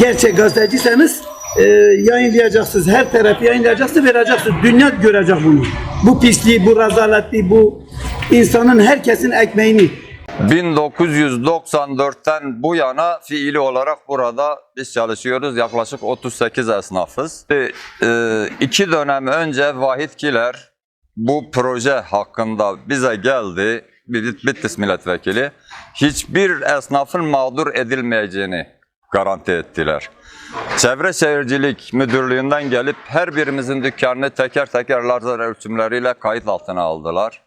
gerçek gazeteciyseniz e, yayınlayacaksınız. Her tarafı yayınlayacaksınız, vereceksiniz. Dünya görecek bunu. Bu pisliği, bu rezaleti, bu insanın herkesin ekmeğini. 1994'ten bu yana fiili olarak burada biz çalışıyoruz. Yaklaşık 38 esnafız. E, e, iki dönem önce Vahitkiler bu proje hakkında bize geldi. Bit- Bitlis milletvekili. Hiçbir esnafın mağdur edilmeyeceğini garanti ettiler. Çevre Şehircilik Müdürlüğü'nden gelip her birimizin dükkanını teker teker lazer ölçümleriyle kayıt altına aldılar.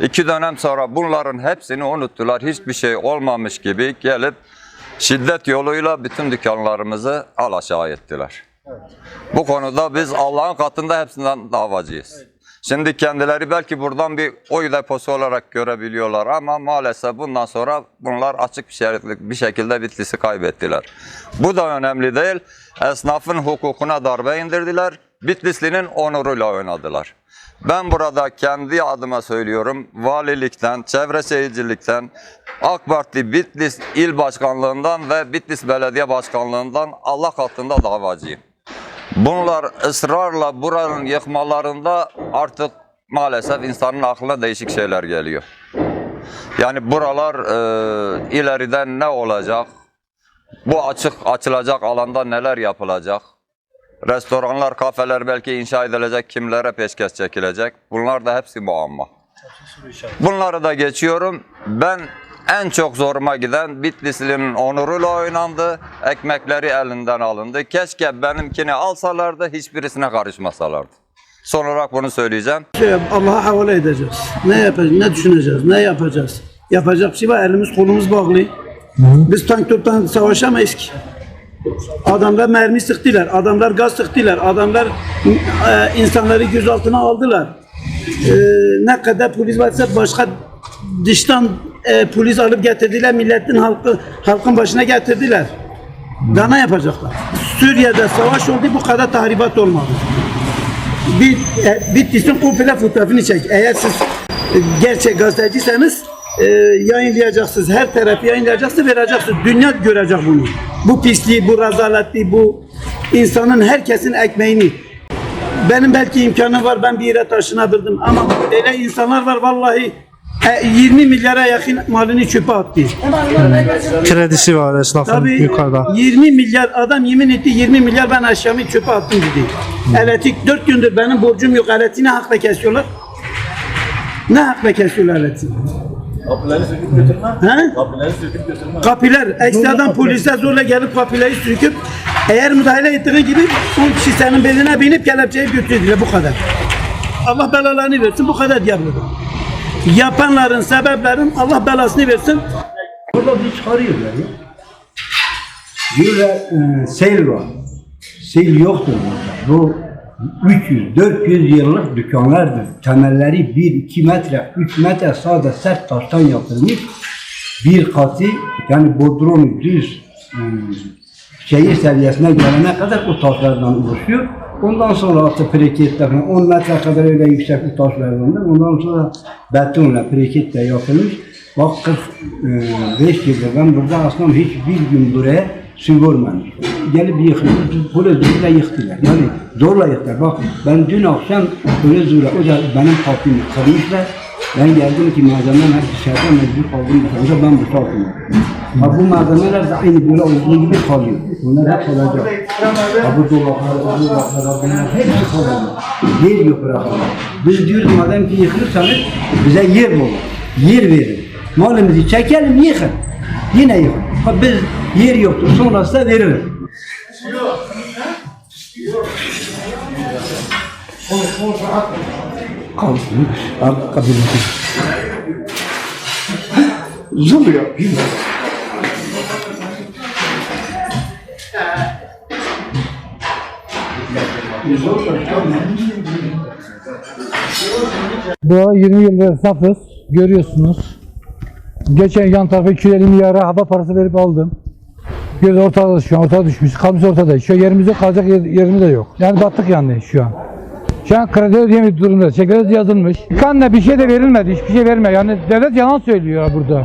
İki dönem sonra bunların hepsini unuttular. Hiçbir şey olmamış gibi gelip şiddet yoluyla bütün dükkanlarımızı alaşağı ettiler. Bu konuda biz Allah'ın katında hepsinden davacıyız. Şimdi kendileri belki buradan bir oy deposu olarak görebiliyorlar ama maalesef bundan sonra bunlar açık bir, şey, bir şekilde Bitlis'i kaybettiler. Bu da önemli değil. Esnafın hukukuna darbe indirdiler. Bitlisli'nin onuruyla oynadılar. Ben burada kendi adıma söylüyorum. Valilikten, çevre şehircilikten, AK Parti Bitlis İl Başkanlığından ve Bitlis Belediye Başkanlığından Allah katında davacıyım. Bunlar ısrarla buranın yıkmalarında artık maalesef insanın aklına değişik şeyler geliyor. Yani buralar e, ileriden ne olacak? Bu açık açılacak alanda neler yapılacak? Restoranlar, kafeler belki inşa edilecek, kimlere peşkeş çekilecek? Bunlar da hepsi muamma. Bunları da geçiyorum. Ben en çok zoruma giden Bitlisli'nin onuruyla oynandı. Ekmekleri elinden alındı. Keşke benimkini alsalardı, hiçbirisine karışmasalardı. Son olarak bunu söyleyeceğim. Şey, Allah'a havale edeceğiz. Ne yapacağız, ne düşüneceğiz, ne yapacağız? Yapacak bir şey var, elimiz kolumuz bağlı. Biz tank toptan savaşamayız ki. Adamlar mermi sıktılar, adamlar gaz sıktılar, adamlar e, insanları gözaltına aldılar. E, ne kadar polis varsa başka dıştan e, polis alıp getirdiler, milletin halkı halkın başına getirdiler. Daha ne yapacaklar? Suriye'de savaş oldu, bu kadar tahribat olmadı bir e, Bitlis'in komple fotoğrafını çek. Eğer siz e, gerçek gazeteciyseniz e, yayınlayacaksınız. Her tarafı yayınlayacaksınız, vereceksiniz. Dünya görecek bunu. Bu pisliği, bu rezaleti, bu insanın herkesin ekmeğini. Benim belki imkanım var, ben bir yere taşınabildim ama öyle insanlar var vallahi 20 milyara yakın malını çöpe attı. Kredisi var esnafın Tabii yukarıda. 20 milyar adam yemin etti 20 milyar ben aşağımı çöpe attım dedi. Elektrik 4 gündür benim borcum yok. Elektriği ne hakla kesiyorlar? Ne hakla kesiyorlar elektriği? Kapıları söküp götürme. He? Kapıları söküp götürme. Kapiler ekstradan polisler zorla gelip kapileri sürüküp eğer müdahale ettiği gibi 10 kişi senin beline binip kelepçeyi götürdüler bu kadar. Allah belalarını versin bu kadar diyebilirim. Yapanların sebeplerin Allah belasını versin. Burada bir çıkarıyorlar ya. Diyorlar e, sel var. Sel yoktur burada. Bu 300-400 yıllık dükkanlardır. Temelleri 1-2 metre, 3 metre sade sert taştan yapılmış. Bir katı yani bodrumu düz e, şehir seviyesine gelene kadar o taşlardan oluşuyor. Ondan sonra artık preketle falan 10 metre kadar öyle yüksek bu taşlardandır. Ondan sonra betonla preketle yapılmış. Bak 45 yıldır ben burada aslında hiçbir gün buraya su görmemiş. Gelip yıkıldı, böyle zorla yıktılar. Yani zorla yıktılar. Bak ben dün akşam böyle zorla, o da benim kapımı kırmışlar. Ben geldim ki malzemem hep dışarıda mecbur kaldım dışarıda ben bu kalkıyorum. Ha bu malzemeler de aynı böyle olduğu gibi kalıyor. Bunlar hep kalacak. Ha bu dolaplar, bu dolaplar, bunlar hepsi kalacak. Yer yok bırakın. Biz diyoruz madem ki yıkırsanız bize yer bulun. Yer verin. Malımızı çekelim yıkın. Yine yıkın. Ha biz yer yoktur sonrası da verilir. Kalsın. Al kabul edin. Zul ya. Bu 20 yıldır esnafız. Görüyorsunuz. Geçen yan tarafa 250 milyara hava parası verip aldım. Göz ortada şu an ortada düşmüş. Kalmış ortada. Şu yerimiz yok kalacak yer- yerimiz de yok. Yani battık yani şu an. Şu an kredi ödeyemediği durumda. Çekrez yazılmış. Kanla bir şey de verilmedi. Hiçbir şey vermiyor. Yani devlet yalan söylüyor burada.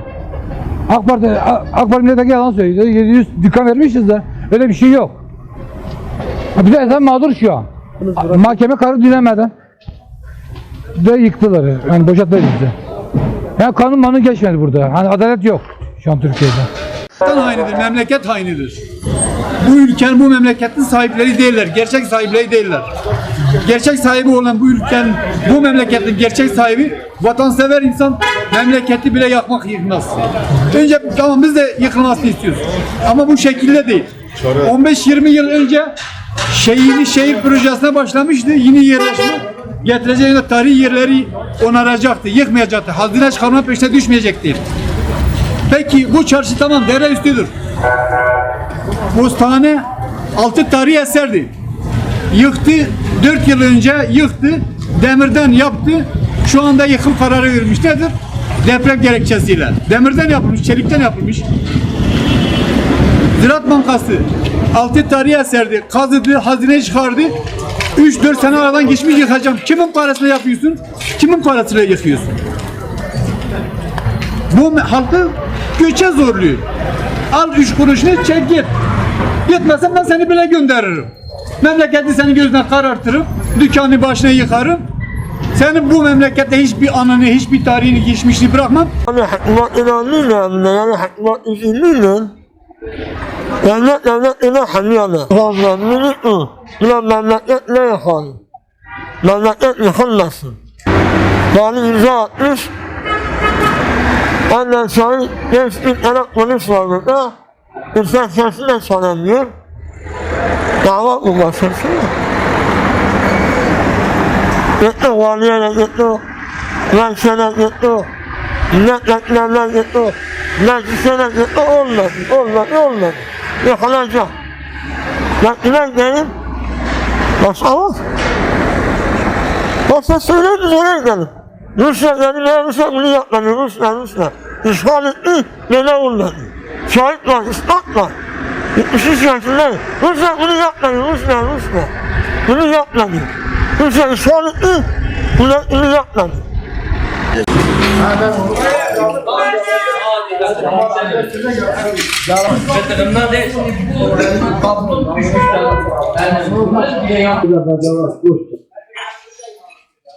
AK Parti, AK Parti milletvekili yalan söylüyor. 700 dükkan vermişiz de Öyle bir şey yok. Bir de sen mağdur şu an. Mahkeme kararı dinlemeden de yıktılar. Yani boşalttılar bizi. Yani kanun manun geçmedi burada. Hani adalet yok şu an Türkiye'de. Vatan hainidir, memleket hainidir. Bu ülkenin, bu memleketin sahipleri değiller, gerçek sahipleri değiller. Gerçek sahibi olan bu ülkenin, bu memleketin gerçek sahibi vatansever insan memleketi bile yakmak yıkmaz. Önce tamam biz de yıkılmasını istiyoruz. Ama bu şekilde değil. 15-20 yıl önce şehirli şehir projesine başlamıştı. Yeni yerleşme getireceğine tarihi yerleri onaracaktı, yıkmayacaktı. Hazine çıkarma peşine düşmeyecekti. Peki bu çarşı tamam dere üstüdür. Bostane altı tarihi eserdi. Yıktı, 4 yıl önce yıktı, demirden yaptı. Şu anda yıkım kararı vermiş. Nedir? Deprem gerekçesiyle. Demirden yapılmış, çelikten yapılmış. Ziraat Bankası altı tarihi eserdi. Kazıdı, hazine çıkardı. 3-4 sene aradan geçmiş yıkacağım. Kimin parasıyla yapıyorsun? Kimin parasıyla yıkıyorsun? Bu halkı göçe zorluyor. Al üç kuruşunu çek git. Gitmezsen ben seni bile gönderirim. Memleketi senin gözüne karartırım. Dükkanı başına yıkarım. Senin bu memlekette hiçbir anını, hiçbir tarihini, geçmişini bırakmam. Yani hikmet inanmıyorum da yani hikmet üzülmüyorum. Devlet devlet ile hamyalı. Ramazan minutlu. Ulan memleket ne yapalım? Memleket yıkılmasın. Yani imza atmış. Ondan sonra gençlik tane polis var burada. İnsan sesi de sanamıyor. Dava bu başlasın. Gitti valiye de gitti. Meclise gitti. Milletvekillerine gitti. Meclise de gitti. Olmadı, olmadı, olmadı. Yıkılacak. Vekiller gelin. Başlamaz. Başta söyleyin üzere gidelim. Rusya gelin, ya Rusya bunu yapmadı. Rusya, Rusya. İşgal etti, böyle olmadı. Şahit var, ispat var. 73 yaşında. Rusya bunu yapmadı, Rusya, Rusya. Bunu yapmadı. Rusya işgal etti, bunu, bunu yapmadı.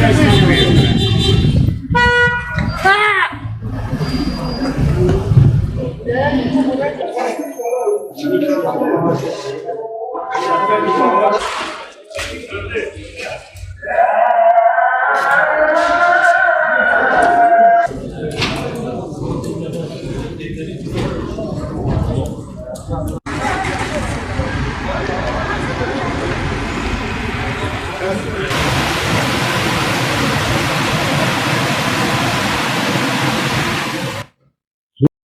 sakın.